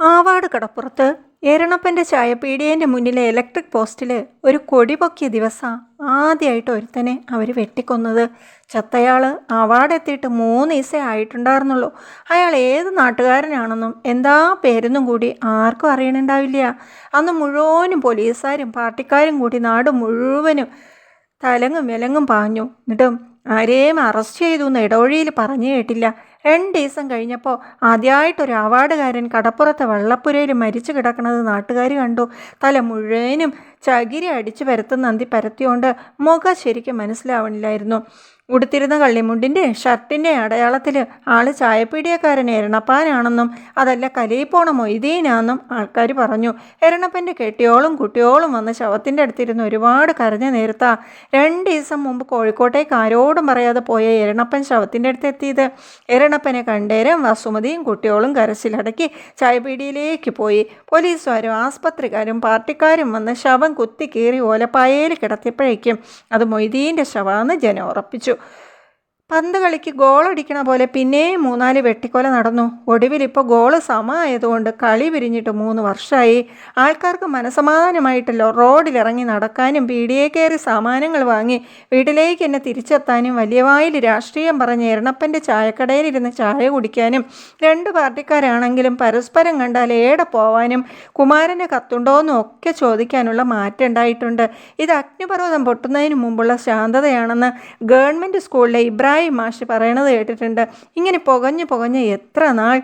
ആവാട് കടപ്പുറത്ത് എരണപ്പന്റെ ചായപ്പീടിയേന്റെ മുന്നിലെ ഇലക്ട്രിക് പോസ്റ്റിൽ ഒരു കൊടി പൊക്കിയ ദിവസം ആദ്യമായിട്ട് ഒരുത്തനെ അവർ വെട്ടിക്കൊന്നത്. ചത്തയാൾ ആവാടെത്തിയിട്ട് മൂന്ന് ദിവസേ ആയിട്ടുണ്ടായിരുന്നുള്ളൂ. അയാൾ ഏത് നാട്ടുകാരനാണെന്നും എന്താ പേരെന്നും കൂടി ആർക്കും അറിയണുണ്ടാവില്ല. അന്ന് മുഴുവനും പോലീസുകാരും പാർട്ടിക്കാരും കൂടി നാട് മുഴുവനും തലങ്ങും വിലങ്ങും പാഞ്ഞു. എന്നിട്ടും ആരെയും അറസ്റ്റ് ചെയ്തു എന്ന് ഇടവഴിയിൽ പറഞ്ഞു കേട്ടില്ല. രണ്ട് ദിവസം കഴിഞ്ഞപ്പോൾ ആദ്യമായിട്ടൊരു അവാർഡുകാരൻ കടപ്പുറത്തെ വള്ളപ്പുരയിൽ മരിച്ചു കിടക്കുന്നത് നാട്ടുകാർ കണ്ടു. തല മുഴുവനും ചകിരി അടിച്ചു പരത്തുന്ന അന്തി പരത്തിയോണ്ട് മുഖം ശരിക്കും മനസ്സിലാവണില്ലായിരുന്നു. ഉടുത്തിരുന്ന കള്ളിമുണ്ടിന്റെ ഷർട്ടിന്റെ അടയാളത്തിൽ ആൾ ചായപ്പീടിയക്കാരൻ എരണപ്പാനാണെന്നും അതല്ല കലയിപ്പോണ പോണ മൊയ്തീനാണെന്നും ആൾക്കാർ പറഞ്ഞു. എരണപ്പന്റെ കെട്ടിയോളും കുട്ടിയോളും വന്ന് ശവത്തിന്റെ അടുത്തിരുന്ന് ഒരുപാട് കരഞ്ഞ നേരത്താ രണ്ട് ദിവസം മുമ്പ് കോഴിക്കോട്ടേക്ക് ആരോടും പറയാതെ പോയ എരണപ്പൻ ശവത്തിന്റെ അടുത്ത് എത്തിയത്. എരണപ്പനെ കണ്ടേരം വസുമതിയും കുട്ടിയോളും കരച്ചിലടക്കി ചായപീടിയിലേക്ക് പോയി. പോലീസുകാരും ആസ്പത്രിക്കാരും പാർട്ടിക്കാരും വന്ന് ശവം കുത്തി കീറി ഓലപ്പായയിൽ കിടത്തിയപ്പോഴേക്കും അത് മൊയ്തീന്റെ ശവമാണെന്ന് ജനം ഉറപ്പിച്ചു. പന്ത് കളിക്ക് ഗോളടിക്കണ പോലെ പിന്നെയും മൂന്നാൽ വെട്ടിക്കൊല നടന്നു. ഒടുവിൽ ഇപ്പോൾ ഗോൾ സമമായതുകൊണ്ട് കളി പിരിഞ്ഞിട്ട് മൂന്ന് വർഷമായി ആൾക്കാർക്ക് മനസമാധാനമായിട്ടല്ലോ റോഡിലിറങ്ങി നടക്കാനും പീടിയെ കയറി സാമാനങ്ങൾ വാങ്ങി വീട്ടിലേക്ക് എന്നെ തിരിച്ചെത്താനും വലിയ വായിൽ രാഷ്ട്രീയം പറഞ്ഞ് എരണപ്പന്റെ ചായക്കടയിലിരുന്ന് ചായ കുടിക്കാനും രണ്ട് പാർട്ടിക്കാരാണെങ്കിലും പരസ്പരം കണ്ടാൽ ഏടെ പോവാനും കുമാരനെ കത്തുണ്ടോയെന്നും ഒക്കെ ചോദിക്കാനുള്ള മാറ്റം ഉണ്ടായിട്ടുണ്ട്. ഇത് അഗ്നിപർവതം പൊട്ടുന്നതിന് മുമ്പുള്ള ശാന്തതയാണെന്ന് ഗവൺമെന്റ് സ്കൂളിലെ ഇബ്രാഹിം മാഷ് പറയണത് കേട്ടിട്ടുണ്ട്. ഇങ്ങനെ പുകഞ്ഞ് പുകഞ്ഞ് എത്ര നാൾ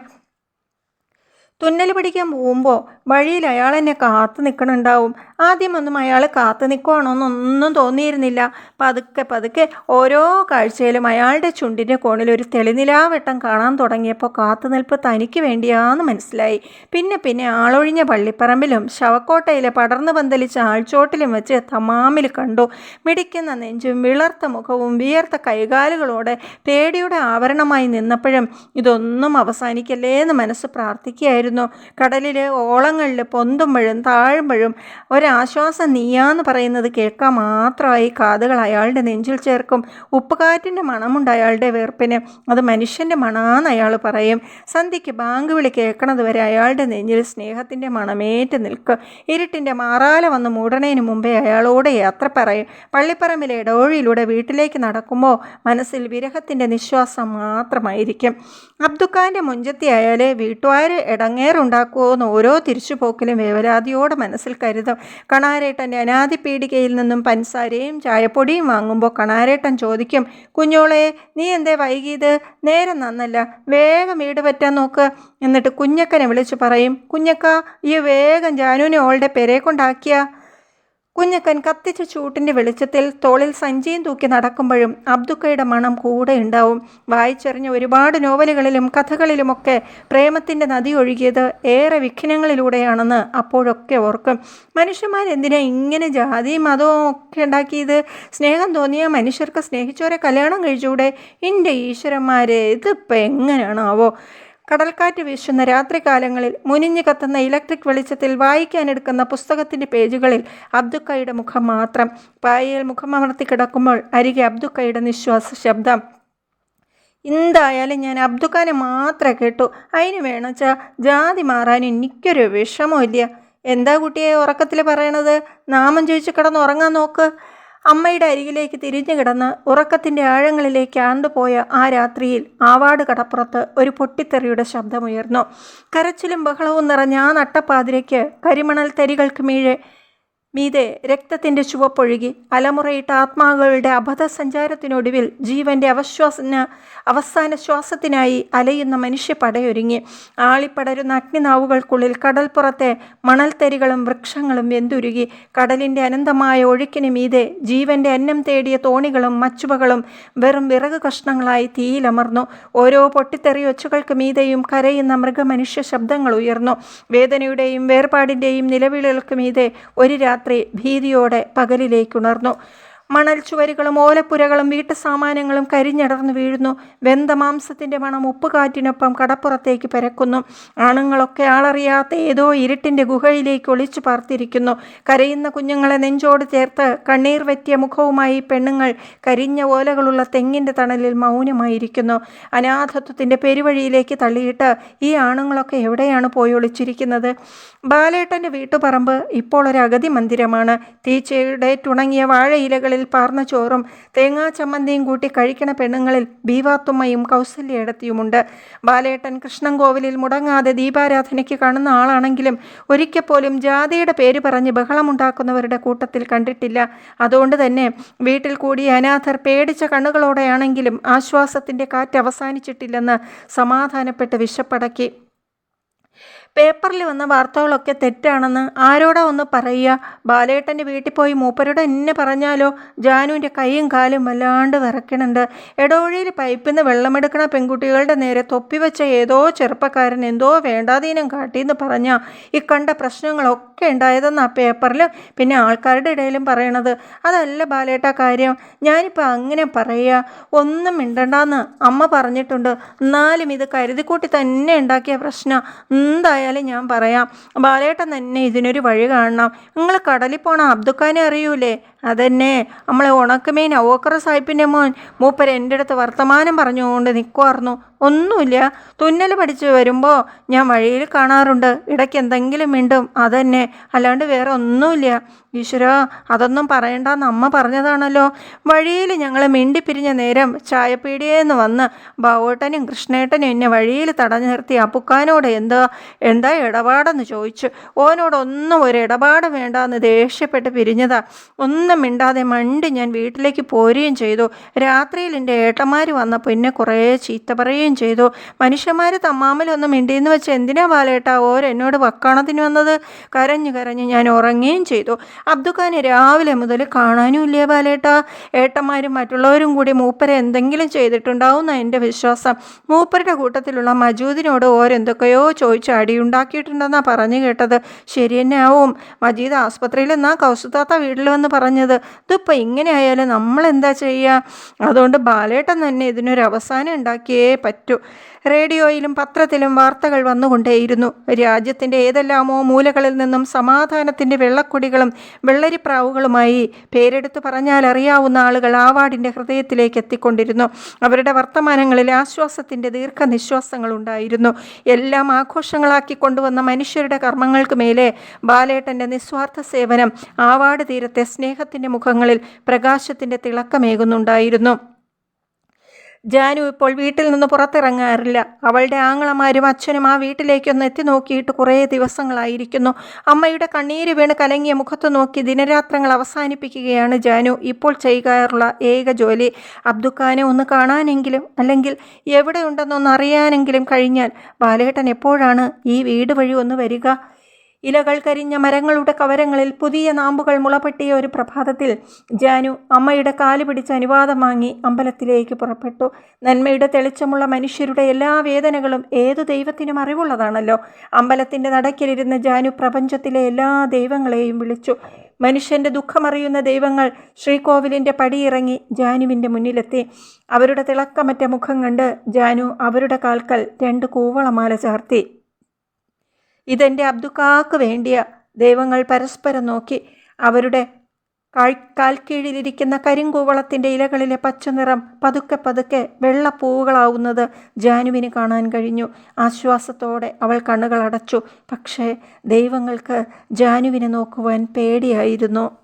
തുന്നൽ പഠിക്കാൻ പോകുമ്പോൾ വഴിയിൽ അയാൾ എന്നെ കാത്തു നിൽക്കണുണ്ടാവും ആദ്യമൊന്നും അയാൾ കാത്തു നിൽക്കുവാണോന്നൊന്നും തോന്നിയിരുന്നില്ല. പതുക്കെ പതുക്കെ ഓരോ കാഴ്ചയിലും അയാളുടെ ചുണ്ടിന്റെ കോണിൽ ഒരു തെളിനിലാവട്ടം കാണാൻ തുടങ്ങിയപ്പോൾ കാത്തുനിൽപ്പ് തനിക്ക് വേണ്ടിയാന്ന് മനസ്സിലായി. പിന്നെ പിന്നെ ആളൊഴിഞ്ഞ പള്ളിപ്പറമ്പിലും ശവക്കോട്ടയിലെ പടർന്നു പന്തലിച്ച ആൾച്ചോട്ടിലും വെച്ച് തമാമിൽ കണ്ടു. മിടിക്കുന്ന നെഞ്ചും വിളർത്ത മുഖവും വിയർത്ത കൈകാലുകളോടെ പേടിയുടെ ആവരണമായി നിന്നപ്പോഴും ഇതൊന്നും അവസാനിക്കല്ലേ എന്ന് മനസ്സ് പ്രാർത്ഥിക്കുകയായിരുന്നു. കടലിൽ ഓളങ്ങളിൽ പൊന്തുമ്പോഴും താഴുമ്പോഴും ഒരാശ്വാസം നീയാന്ന് പറയുന്നത് കേൾക്കാൻ മാത്രമായി കാതുകൾ അയാളുടെ നെഞ്ചിൽ ചേർക്കും. ഉപ്പുകാറ്റിന്റെ മണമുണ്ട് അയാളുടെ വേർപ്പിന്. അത് മനുഷ്യന്റെ മണാന്ന് അയാൾ പറയും. സന്ധ്യയ്ക്ക് ബാങ്ക് വിളി കേൾക്കണത് വരെ അയാളുടെ നെഞ്ചിൽ സ്നേഹത്തിന്റെ മണമേറ്റ് നിൽക്കും. ഇരുട്ടിന്റെ മാറാല വന്ന് മൂടണേന് മുമ്പേ അയാളോട് യാത്ര പറയും. പള്ളിപ്പറമ്പിലെ ഇടവഴിയിലൂടെ വീട്ടിലേക്ക് നടക്കുമ്പോൾ മനസ്സിൽ വിരഹത്തിന്റെ നിശ്വാസം മാത്രമായിരിക്കും. അബ്ദുഖാന്റെ മുഞ്ചത്തിയായാലേ വീട്ടുകാർ ഇടങ്ങേറുണ്ടാക്കുമോ എന്ന് ഓരോ തിരിച്ചുപോക്കിലും വേവലാതിയോടെ മനസ്സിൽ കരുതും. കണാരേട്ടന്റെ അനാദി പീടികയിൽ നിന്നും പൻസാരയും ചായപ്പൊടിയും വാങ്ങുമ്പോൾ കണാരേട്ടൻ ചോദിക്കും കുഞ്ഞോളെ നീ എന്തേ വൈകിയത് നേരം നന്നല്ല വേഗം വീട് പറ്റാൻ നോക്ക്. എന്നിട്ട് കുഞ്ഞക്കനെ വിളിച്ച് പറയും കുഞ്ഞക്ക ഈ വേഗം ജാനുവിനെ ഓളുടെ പെരെ കൊണ്ടാക്കിയ കുഞ്ഞക്കൻ കത്തിച്ച ചൂട്ടിന്റെ വെളിച്ചത്തിൽ തോളിൽ സഞ്ചിയും തൂക്കി നടക്കുമ്പോഴും അബ്ദുക്കയുടെ മണം കൂടെ ഉണ്ടാവും. വായിച്ചെറിഞ്ഞ ഒരുപാട് നോവലുകളിലും കഥകളിലുമൊക്കെ പ്രേമത്തിന്റെ നദി ഒഴുകിയത് ഏറെ വിഘ്നങ്ങളിലൂടെയാണെന്ന് അപ്പോഴൊക്കെ ഓർക്കും. മനുഷ്യന്മാരെന്തിനാ ഇങ്ങനെ ജാതിയും മതവും ഒക്കെ ഉണ്ടാക്കിയത്? സ്നേഹം തോന്നിയ മനുഷ്യർക്ക് സ്നേഹിച്ചവരെ കല്യാണം കഴിച്ചുകൂടെ? എന്റെ ഈശ്വരന്മാരെ ഇതിപ്പോൾ എങ്ങനെയാണാവോ? കടൽക്കാറ്റ് വീശുന്ന രാത്രികാലങ്ങളിൽ മുനിഞ്ഞു കത്തുന്ന ഇലക്ട്രിക് വെളിച്ചത്തിൽ വായിക്കാനെടുക്കുന്ന പുസ്തകത്തിന്റെ പേജുകളിൽ അബ്ദുക്കയുടെ മുഖം മാത്രം. പായയിൽ മുഖമമർത്തി കിടക്കുമ്പോൾ അരികെ അബ്ദുക്കയുടെ നിശ്വാസ ശബ്ദം. എന്തായാലും ഞാൻ അബ്ദുക്കാനെ മാത്രമേ കേട്ടു. അതിന് വേണച്ചാ ജാതി മാറാൻ എനിക്കൊരു വിഷമമില്ല എന്താ കുട്ടിയെ ഉറക്കത്തിൽ പറയണത്? നാമം ചോദിച്ച് കിടന്ന് ഉറങ്ങാൻ നോക്ക്. അമ്മയുടെ അരികിലേക്ക് തിരിഞ്ഞു കിടന്ന് ഉറക്കത്തിന്റെ ആഴങ്ങളിലേക്ക് ആണ്ടുപോയ ആ രാത്രിയിൽ ആവാട് കടപ്പുറത്ത് ഒരു പൊട്ടിത്തെറിയുടെ ശബ്ദമുയർന്നു. കരച്ചിലും ബഹളവും നിറഞ്ഞ ആ നട്ടപ്പാതിരയ്ക്ക് കരിമണൽ തരികൾക്ക് മീഴെ മീതെ രക്തത്തിന്റെ ചുവപ്പൊഴുകി അലമുറയിട്ട ആത്മാക്കളുടെ അബദ്ധസഞ്ചാരത്തിനൊടുവിൽ ജീവന്റെ അവശ്വാസന അവസാന ശ്വാസത്തിനായി അലയുന്ന മനുഷ്യ പടയൊരുങ്ങി ആളിപ്പടരുന്ന അഗ്നിനാവുകൾക്കുള്ളിൽ കടൽപ്പുറത്തെ മണൽത്തരികളും വൃക്ഷങ്ങളും വെന്തുരുകി. കടലിന്റെ അനന്തമായ ഒഴുക്കിന് മീതെ ജീവന്റെ അന്നം തേടിയ തോണികളും മച്ചുവകളും വെറും വിറക് കഷ്ണങ്ങളായി തീയിലമർന്നു. ഓരോ പൊട്ടിത്തെറി ഒച്ചുകൾക്ക് മീതെയും കരയുന്ന മൃഗമനുഷ്യ ശബ്ദങ്ങൾ ഉയർന്നു. വേദനയുടെയും വേർപാടിന്റെയും നിലവിളികൾക്ക് മീതെ ഒരു രാത്രി ഭീതിയോടെ പകലിലേക്കുണർന്നു. മണൽ ചുവരുകളും ഓലപ്പുരകളും വീട്ടു സാമാനങ്ങളും കരിഞ്ഞടർന്നു വീഴുന്നു. വെന്ത മാംസത്തിന്റെ മണം ഉപ്പുകാറ്റിനൊപ്പം കടപ്പുറത്തേക്ക് പരക്കുന്നു. ആണുങ്ങളൊക്കെ ആളറിയാത്ത ഏതോ ഇരുട്ടിന്റെ ഗുഹയിലേക്ക് ഒളിച്ചു പാർത്തിരിക്കുന്നു. കരയുന്ന കുഞ്ഞുങ്ങളെ നെഞ്ചോട് ചേർത്ത് കണ്ണീർ വറ്റിയ മുഖവുമായി പെണ്ണുങ്ങൾ കരിഞ്ഞ ഓലകളുള്ള തെങ്ങിന്റെ തണലിൽ മൗനമായിരിക്കുന്നു. അനാഥത്വത്തിന്റെ പെരുവഴിയിലേക്ക് തള്ളിയിട്ട് ഈ ആണുങ്ങളൊക്കെ എവിടെയാണ് പോയി ഒളിച്ചിരിക്കുന്നത്? ബാലേട്ടന്റെ വീട്ടുപറമ്പ് ഇപ്പോൾ ഒരു അഗതി മന്ദിരമാണ് തീച്ചയുടെ തുണങ്ങിയ വാഴയിലകളിൽ പാർന്ന ചോറും തേങ്ങാ ചമ്മന്തിയും കൂട്ടി കഴിക്കണ പെണ്ണുങ്ങളിൽ ബീവാത്തുമ്മയും കൗസല്യടത്തിയുമുണ്ട് ബാലേട്ടൻ കൃഷ്ണൻകോവിലിൽ മുടങ്ങാതെ ദീപാരാധനയ്ക്ക് കാണുന്ന ആളാണെങ്കിലും ഒരിക്കൽ പോലും ജാതിയുടെ പേര് പറഞ്ഞ് ബഹളമുണ്ടാക്കുന്നവരുടെ കൂട്ടത്തിൽ കണ്ടിട്ടില്ല. അതുകൊണ്ട് തന്നെ വീട്ടിൽ കൂടി അനാഥർ പേടിച്ച കണ്ണുകളോടെയാണെങ്കിലും ആശ്വാസത്തിന്റെ കാറ്റ് അവസാനിച്ചിട്ടില്ലെന്ന് സമാധാനപ്പെട്ട് വിശപ്പടക്കി. പേപ്പറിൽ വന്ന വാർത്തകളൊക്കെ തെറ്റാണെന്ന് ആരോടാ ഒന്ന് പറയുക? ബാലേട്ടന്റെ വീട്ടിൽ പോയി മൂപ്പരോട് എന്നെ പറഞ്ഞാലോ? ജാനുവിന്റെ കൈയും കാലും വല്ലാണ്ട് വിറക്കണുണ്ട് എടോഴിയിൽ പൈപ്പിൽ നിന്ന് വെള്ളമെടുക്കണ പെൺകുട്ടികളുടെ നേരെ തൊപ്പി വെച്ച ഏതോ ചെറുപ്പക്കാരൻ എന്തോ വേണ്ടാതീനം കാട്ടിയെന്ന് പറഞ്ഞാൽ ഈ കണ്ട പ്രശ്നങ്ങളൊക്കെ ഉണ്ടായതെന്ന് ആ പേപ്പറിൽ പിന്നെ ആൾക്കാരുടെ ഇടയിലും പറയണത്. അതല്ല ബാലേട്ട കാര്യം. ഞാനിപ്പോൾ അങ്ങനെ പറയുക ഒന്നും മിണ്ടണ്ടെന്ന് അമ്മ പറഞ്ഞിട്ടുണ്ട്. എന്നാലും ഇത് കരുതിക്കൂട്ടി തന്നെ ഉണ്ടാക്കിയ പ്രശ്നം. എന്തായാലും ഞാൻ പറയാം. ബാലേട്ടൻ തന്നെ ഇതിനൊരു വഴി കാണണം. നിങ്ങൾ കടലിൽ പോണ അബ്ദുഖാനെ അറിയൂലേ? അതന്നെ. നമ്മളെ ഉണക്കമീൻ ഓക്കറ സാഹിബിന്റെ മോൻ. മൂപ്പർ എന്റെ അടുത്ത് വർത്തമാനം പറഞ്ഞുകൊണ്ട് നിൽക്കുമായിരുന്നു ഒന്നുമില്ല. തുന്നൽ പഠിച്ചു വരുമ്പോൾ ഞാൻ വഴിയിൽ കാണാറുണ്ട്. ഇടയ്ക്ക് എന്തെങ്കിലും മിണ്ടും. അതന്നെ. അല്ലാണ്ട് വേറെ ഒന്നുമില്ല. ഈശ്വര അതൊന്നും പറയണ്ടെന്ന് അമ്മ പറഞ്ഞതാണല്ലോ. വഴിയിൽ ഞങ്ങൾ മിണ്ടിപ്പിരിഞ്ഞ നേരം ചായപ്പീടിയെന്ന് വന്ന് ബാവോട്ടനും കൃഷ്ണേട്ടനും എന്നെ വഴിയിൽ തടഞ്ഞു നിർത്തി അപ്പുക്കാനോട് എന്താ എന്താ ഇടപാടെന്ന് ചോദിച്ചു. ഓനോടൊന്നും ഒരു ഇടപാട് വേണ്ടാന്ന് ദേഷ്യപ്പെട്ട് പിരിഞ്ഞതാ. ഒന്നും മിണ്ടാതെ മണ്ടി ഞാൻ വീട്ടിലേക്ക് പോരുകയും ചെയ്തു. രാത്രിയിൽ എന്റെ ഏട്ടന്മാർ വന്നപ്പോൾ എന്നെ കുറേ ചീത്ത പറയുകയും ചെയ്തു. മനുഷ്യന്മാർ തമ്മാമിലൊന്നും മിണ്ടിയെന്ന് വെച്ച് എന്തിനാ ബാലേട്ടാ ഓരെന്നോട് വക്കാണത്തിന് വന്നത്? കരഞ്ഞു കരഞ്ഞു ഞാൻ ഉറങ്ങുകയും ചെയ്തു. അബ്ദുഖാനെ രാവിലെ മുതൽ കാണാനും ഇല്ലേ ബാലേട്ടാ. ഏട്ടന്മാരും മറ്റുള്ളവരും കൂടി മൂപ്പരെ എന്തെങ്കിലും ചെയ്തിട്ടുണ്ടാവുന്ന എന്റെ വിശ്വാസം. മൂപ്പരുടെ കൂട്ടത്തിലുള്ള മജൂദിനോട് ഓരെന്തൊക്കെയോ ചോദിച്ച് അടിയുണ്ടാക്കിയിട്ടുണ്ടെന്നാണ് പറഞ്ഞു കേട്ടത്. ശരി തന്നെ ആവും. മജീദ് ആസ്പത്രിയിൽ എന്നാ കൗസുതാത്ത വീട്ടിൽ വന്ന് പറഞ്ഞത്. ഇതിപ്പോൾ ഇങ്ങനെ ആയാലും നമ്മൾ എന്താ ചെയ്യുക അതുകൊണ്ട് ബാലേട്ടൻ തന്നെ ഇതിനൊരു അവസാനം ഉണ്ടാക്കിയേ പറ്റൂ. റേഡിയോയിലും പത്രത്തിലും വാർത്തകൾ വന്നുകൊണ്ടേയിരുന്നു. രാജ്യത്തിന്റെ ഏതെല്ലാമോ മൂലകളിൽ നിന്നും സമാധാനത്തിന്റെ വെള്ളക്കൊടികളും വെള്ളരിപ്രാവുകളുമായി പേരെടുത്തു പറഞ്ഞാൽ അറിയാവുന്ന ആളുകൾ ആവാടിന്റെ ഹൃദയത്തിലേക്ക് എത്തിക്കൊണ്ടിരുന്നു. അവരുടെ വർത്തമാനങ്ങളിൽ ആശ്വാസത്തിന്റെ ദീർഘനിശ്വാസങ്ങൾ ഉണ്ടായിരുന്നു. എല്ലാം ആഘോഷങ്ങളാക്കി കൊണ്ടുവന്ന മനുഷ്യരുടെ കർമ്മങ്ങൾക്ക് മേലെ ബാലേട്ടന്റെ നിസ്വാർത്ഥ സേവനം ആവാട് തീരത്തെ സ്നേഹത്തിന്റെ മുഖങ്ങളിൽ പ്രകാശത്തിന്റെ തിളക്കമേകുന്നുണ്ടായിരുന്നു. ജാനു ഇപ്പോൾ വീട്ടിൽ നിന്ന് പുറത്തിറങ്ങാറില്ല. അവളുടെ ആങ്ങളമാരും അച്ഛനും ആ വീട്ടിലേക്കൊന്ന് എത്തി നോക്കിയിട്ട് കുറേ ദിവസങ്ങളായിരിക്കുന്നു. അമ്മയുടെ കണ്ണീര് വീണ് കലങ്ങിയ മുഖത്ത് നോക്കി ദിനരാത്രങ്ങൾ അവസാനിപ്പിക്കുകയാണ് ജാനു. ഇപ്പോൾ ചെയ്യാറുള്ള ഏക ജോലി. അബ്ദുഖാനെ ഒന്ന് കാണാനെങ്കിലും അല്ലെങ്കിൽ എവിടെയുണ്ടെന്നൊന്ന് അറിയാനെങ്കിലും കഴിഞ്ഞാൽ ബാലേട്ടൻ എപ്പോഴാണ് ഈ വീട് വഴി ഒന്ന് വരിക? ഇലകൾ കരിഞ്ഞ മരങ്ങളുടെ കവരങ്ങളിൽ പുതിയ നാമ്പുകൾ മുളപെട്ടിയ ഒരു പ്രഭാതത്തിൽ ജാനു അമ്മയുടെ കാൽ പിടിച്ച് അനുവാദം വാങ്ങി അമ്പലത്തിലേക്ക് പുറപ്പെട്ടു. നന്മയുടെ തെളിച്ചമുള്ള മനുഷ്യരുടെ എല്ലാ വേദനകളും ഏതു ദൈവത്തിനും അറിവുള്ളതാണല്ലോ. അമ്പലത്തിന്റെ നടക്കിലിരുന്ന ജാനു പ്രപഞ്ചത്തിലെ എല്ലാ ദൈവങ്ങളെയും വിളിച്ചു. മനുഷ്യന്റെ ദുഃഖമറിയുന്ന ദൈവങ്ങൾ ശ്രീകോവിലിന്റെ പടിയിറങ്ങി ജാനുവിന്റെ മുന്നിലെത്തി. അവരുടെ തിളക്കമറ്റ മുഖം കണ്ട് ജാനു അവരുടെ കാൽക്കൽ രണ്ട് കൂവളമാല ചാർത്തി. ഇതെന്റെ അബ്ദുക്കാക്ക് വേണ്ടിയ ദൈവങ്ങൾ പരസ്പരം നോക്കി അവരുടെ കാൽ കാൽക്കീഴിലിരിക്കുന്ന കരിങ്കൂവളത്തിന്റെ ഇലകളിലെ പച്ചനിറം പതുക്കെ പതുക്കെ വെള്ളപ്പൂവുകളാവുന്നത് ജാനുവിന് കാണാൻ കഴിഞ്ഞു. ആശ്വാസത്തോടെ അവൾ കണ്ണുകൾ അടച്ചു പക്ഷേ ദൈവങ്ങൾക്ക് ജാനുവിനെ നോക്കുവാൻ പേടിയായിരുന്നു.